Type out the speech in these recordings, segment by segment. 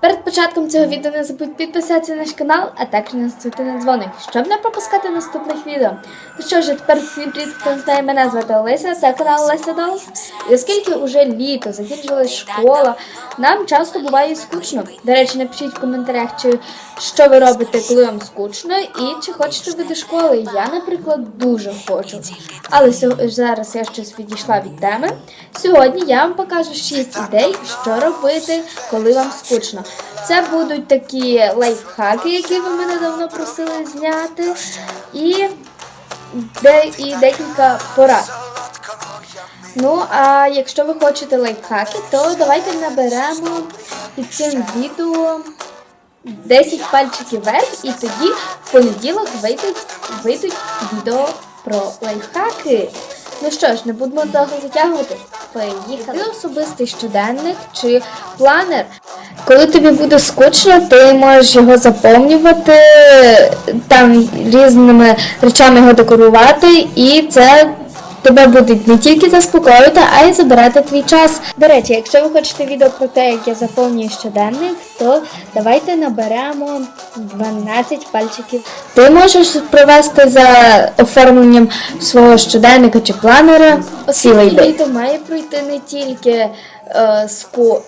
Перед початком цього відео не забудь підписатися на наш канал, а також натиснути на дзвоник, щоб не пропускати наступних відео. Ну що ж, тепер всім привіт, хто знає, мене звати Олеся, це канал Олеся Долс. І оскільки вже літо, закінчилась школа, нам часто буває скучно. До речі, напишіть в коментарях, чи що ви робите, коли вам скучно, і чи хочете ви до школи. Я, наприклад, дуже хочу. Але зараз я щось відійшла від теми. Сьогодні я вам покажу 6 ідей, що робити, коли вам скучно. Це будуть такі лайфхаки, які ви мене давно просили зняти, і, де, і декілька порад. Ну, а якщо ви хочете лайфхаки, то давайте наберемо під цим відео 10 пальчиків вверх, і тоді в понеділок вийдуть, вийдуть відео про лайфхаки. Ну що ж, не будемо довго затягувати. Поїхали. Особистий щоденник чи планер. Коли тобі буде скучно, ти можеш його заповнювати, там різними речами його декорувати, і це тебе будуть не тільки заспокоювати, а й забирати твій час. До речі, якщо ви хочете відео про те, як я заповнюю щоденник, то давайте наберемо 12 пальчиків. Ти можеш провести за оформленням свого щоденника чи планера цілий день. Літо має пройти не тільки е,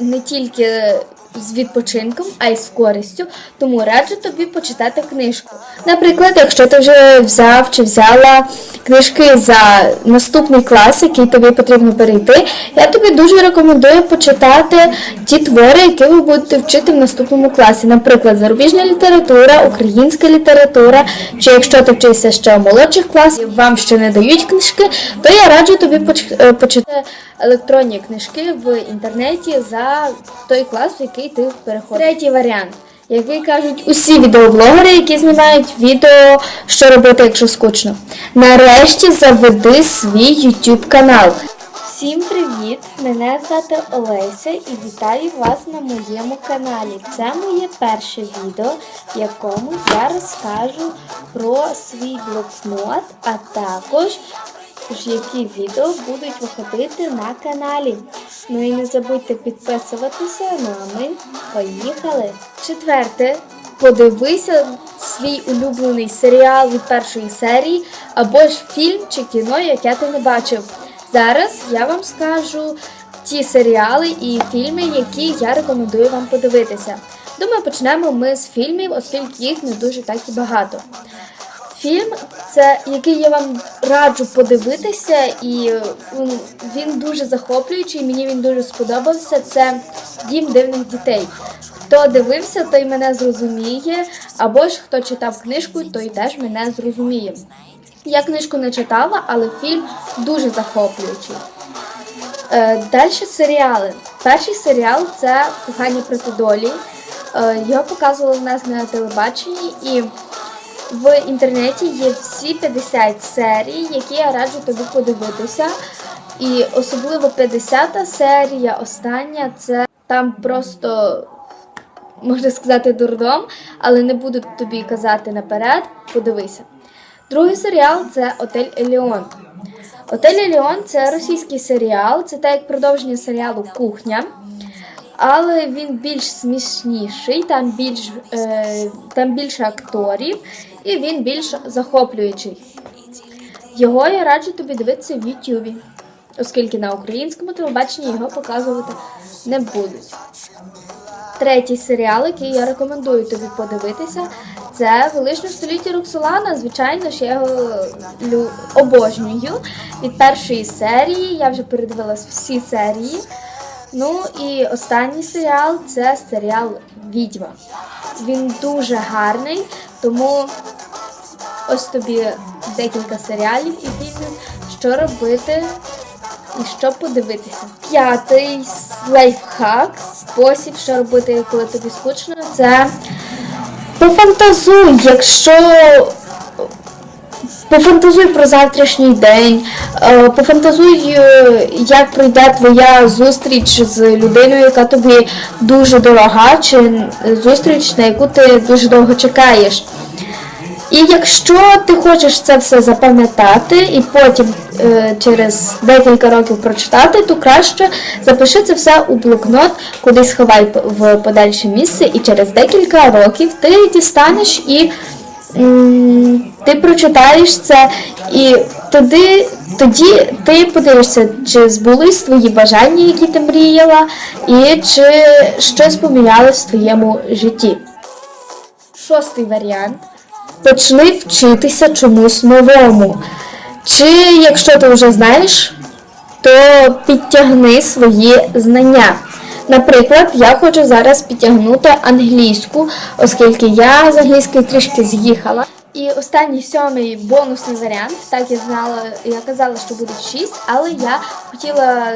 не тільки з відпочинком, а й з користю, тому раджу тобі почитати книжку. Наприклад, якщо ти вже взяв чи взяла книжки за наступний клас, який тобі потрібно перейти, я тобі дуже рекомендую почитати ті твори, які ви будете вчити в наступному класі. Наприклад, зарубіжна література, українська література, чи якщо ти вчишся ще в молодших класах, вам ще не дають книжки, то я раджу тобі е, почитати електронні книжки в інтернеті за той клас, в який ти переходиш. Третій варіант. Який кажуть усі відеоблогери, які знімають відео, що робити, якщо скучно. Нарешті заведи свій YouTube канал. Всім привіт! Мене звати Олеся і вітаю вас на моєму каналі. Це моє перше відео, в якому я розкажу про свій блокнот, а також ж які відео будуть виходити на каналі. Ну і не забудьте підписуватися. Ну а ми поїхали. Четверте. Подивися свій улюблений серіал від першої серії або ж фільм чи кіно, яке ти не бачив. Зараз я вам скажу ті серіали і фільми, які я рекомендую вам подивитися. Думаю, почнемо ми з фільмів, оскільки їх не дуже так і багато. Фільм, це який я вам раджу подивитися, і він дуже захоплюючий. Мені він дуже сподобався. Це Дім дивних дітей. Хто дивився, той мене зрозуміє, або ж хто читав книжку, той теж мене зрозуміє. Я книжку не читала, але фільм дуже захоплюючий. Е, Далі серіали. Перший серіал це Кохання проти долі. Е, Його показували в нас на телебаченні і в інтернеті є всі 50 серій, які я раджу тобі подивитися. І особливо 50 серія, остання, це там просто можна сказати дурдом, але не буду тобі казати наперед, подивися. Другий серіал це Отель Еліон. Отель Еліон це російський серіал, це так як продовження серіалу Кухня. Але він більш смішніший, там більш е, там більше акторів і він більш захоплюючий. Його я раджу тобі дивитися в Ютубі, оскільки на українському телебаченні його показувати не будуть. Третій серіал, який я рекомендую тобі подивитися, це Величне століття Роксолана. Звичайно ж, я його обожнюю. Від першої серії я вже передивилась всі серії. Ну і останній серіал це серіал Відьма. Він дуже гарний, тому ось тобі декілька серіалів і фільмів, що робити і що подивитися. П'ятий лайфхак, спосіб, що робити, коли тобі скучно, це пофантазуй, якщо Пофантазуй про завтрашній день, е, пофантазуй, е, як пройде твоя зустріч з людиною, яка тобі дуже дорога, чи зустріч, на яку ти дуже довго чекаєш. І якщо ти хочеш це все запам'ятати і потім е, через декілька років прочитати, то краще запиши це все у блокнот, кудись сховай в подальше місце, і через декілька років ти дістанеш і ти прочитаєш це, і тоді, тоді ти подивишся, чи збулись твої бажання, які ти мріяла, і чи щось помінялось в твоєму житті. Шостий варіант. Почни вчитися чомусь новому. Чи якщо ти вже знаєш, то підтягни свої знання. Наприклад, я хочу зараз підтягнути англійську, оскільки я з англійської трішки з'їхала. І останній сьомий бонусний варіант. Так я знала, я казала, що буде шість, але я хотіла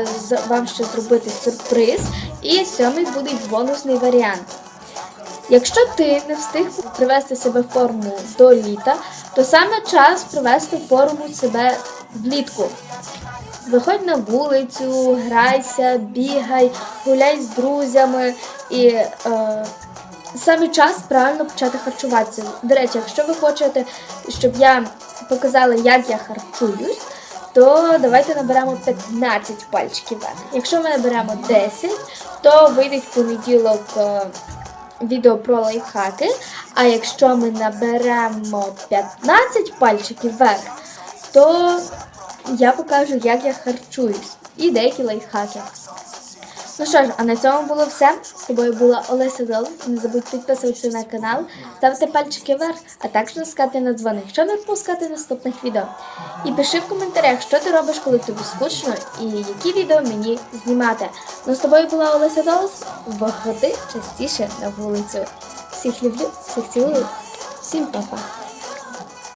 вам ще зробити сюрприз. І сьомий буде бонусний варіант. Якщо ти не встиг привести себе в форму до літа, то саме час привести в форму себе влітку. Виходь на вулицю, грайся, бігай, гуляй з друзями і е, саме час правильно почати харчуватися. До речі, якщо ви хочете, щоб я показала, як я харчуюсь, то давайте наберемо 15 пальчиків. Якщо ми наберемо 10, то вийде в понеділок. е, відео про лайфхаки. А якщо ми наберемо 15 пальчиків вверх, то я покажу, як я харчуюсь і деякі лайфхаки. Ну що ж, а на цьому було все. З тобою була Олеся Дол. Не забудь підписуватися на канал, ставити пальчики вверх, а також натискати на дзвоник, щоб не пропускати наступних відео. І пиши в коментарях, що ти робиш, коли тобі скучно, і які відео мені знімати. Ну з тобою була Олеся Долс. Виходи частіше на вулицю. Всіх люблю, всіх цілую. Всім па-па.